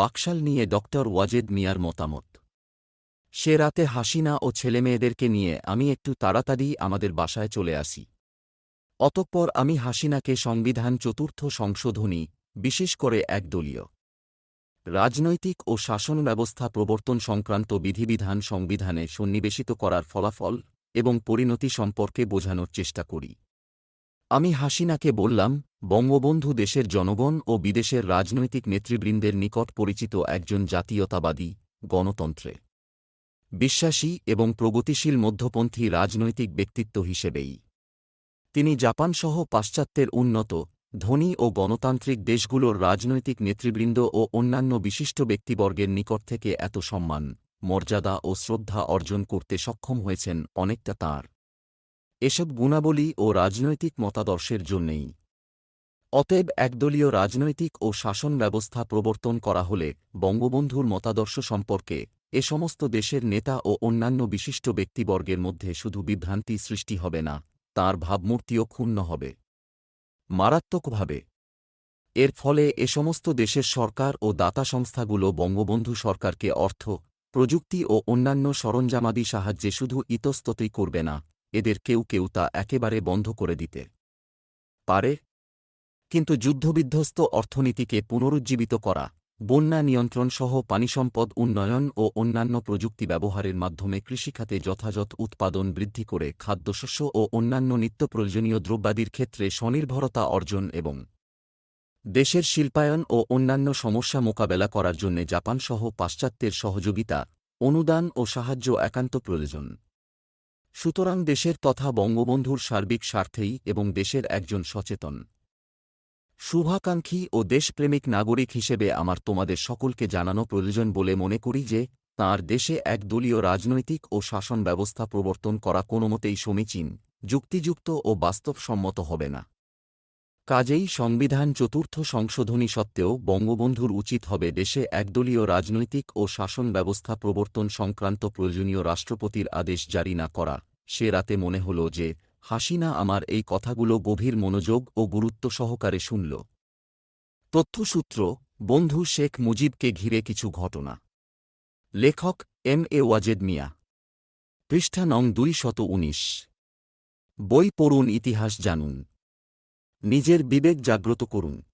বাকশাল নিয়ে ডক্টর ওয়াজেদ মিয়ার মতামত। সে রাতে হাসিনা ও ছেলেমেয়েদেরকে নিয়ে আমি একটু তাড়াতাড়ি আমাদের বাসায় চলে আসি। অতঃপর আমি হাসিনাকে সংবিধান চতুর্থ সংশোধনী, বিশেষ করে একদলীয় রাজনৈতিক ও শাসন ব্যবস্থা প্রবর্তন সংক্রান্ত বিধিবিধান সংবিধানে সন্নিবেশিত করার ফলাফল এবং পরিণতি সম্পর্কে বোঝানোর চেষ্টা করি। আমি হাসিনাকে বললাম বঙ্গবন্ধু দেশের জনগণ ও বিদেশের রাজনৈতিক নেতৃবৃন্দের নিকট পরিচিত একজন জাতীয়তাবাদী গণতন্ত্রে। বিশ্বাসী এবং প্রগতিশীল মধ্যপন্থী রাজনৈতিক ব্যক্তিত্ব হিসেবেই। তিনি জাপানসহ পাশ্চাত্যের উন্নত, ধনী ও গণতান্ত্রিক দেশগুলোর রাজনৈতিক নেতৃবৃন্দ ও অন্যান্য বিশিষ্ট ব্যক্তিবর্গের নিকট থেকে এত সম্মান, মর্যাদা ও শ্রদ্ধা অর্জন করতে সক্ষম হয়েছেন অনেকটা তাঁর। এসব গুণাবলী ও রাজনৈতিক মতাদর্শের জন্যেই। অতএব একদলীয় রাজনৈতিক ও শাসন ব্যবস্থা প্রবর্তন করা হলে বঙ্গবন্ধুর মতাদর্শ সম্পর্কে এ সমস্ত দেশের নেতা ও অন্যান্য বিশিষ্ট ব্যক্তিবর্গের মধ্যে শুধু বিভ্রান্তি সৃষ্টি হবে না, তাঁর ভাবমূর্তিও ক্ষুণ্ণ হবে। মারাত্মকভাবে। এর ফলে এ সমস্ত দেশের সরকার ও দাতা সংস্থাগুলো বঙ্গবন্ধু সরকারকে অর্থ, প্রযুক্তি ও অন্যান্য সরঞ্জামাদি সাহায্যে শুধু ইতস্ততই করবে না, এদের কেউ কেউ তা একেবারে বন্ধ করে দিতে পারে। কিন্তু যুদ্ধবিধ্বস্ত অর্থনীতিকে পুনরুজ্জীবিত করা, বন্যা নিয়ন্ত্রণসহ পানিসম্পদ উন্নয়ন ও অন্যান্য প্রযুক্তি ব্যবহারের মাধ্যমে কৃষিখাতে যথাযথ উৎপাদন বৃদ্ধি করে খাদ্যশস্য ও অন্যান্য নিত্য প্রয়োজনীয় দ্রব্যাদির ক্ষেত্রে স্বনির্ভরতা অর্জন এবং দেশের শিল্পায়ন ও অন্যান্য সমস্যা মোকাবেলা করার জন্য জাপানসহ পাশ্চাত্যের সহযোগিতা, অনুদান ও সাহায্য একান্ত প্রয়োজন। সুতরাং দেশের তথা বঙ্গবন্ধুর সার্বিক স্বার্থেই এবং দেশের একজন সচেতন শুভাকাঙ্ক্ষী ও দেশপ্রেমিক নাগরিক হিসেবে আমার তোমাদের সকলকে জানানো প্রয়োজন বলে মনে করি যে, তাঁর দেশে একদলীয় রাজনৈতিক ও শাসন ব্যবস্থা প্রবর্তন করা কোনোমতেই সমীচীন, যুক্তিযুক্ত ও বাস্তবসম্মত হবে না। কাজেই সংবিধান চতুর্থ সংশোধনী সত্ত্বেও বঙ্গবন্ধুর উচিত হবে দেশে একদলীয় রাজনৈতিক ও শাসন ব্যবস্থা প্রবর্তন সংক্রান্ত প্রয়োজনীয় রাষ্ট্রপতির আদেশ জারি না করা। সে রাতে মনে হল যে হাসিনা আমার এই কথাগুলো গভীর মনোযোগ ও গুরুত্ব সহকারে শুনল। তথ্যসূত্র, বন্ধু শেখ মুজিবকে ঘিরে কিছু ঘটনা। লেখক এম এ ওয়াজেদ মিয়া। পৃষ্ঠা নং দুই শত উনিশ। বই পড়ুন ইতিহাস জানুন। নিজের বিবেক জাগ্রত করুন।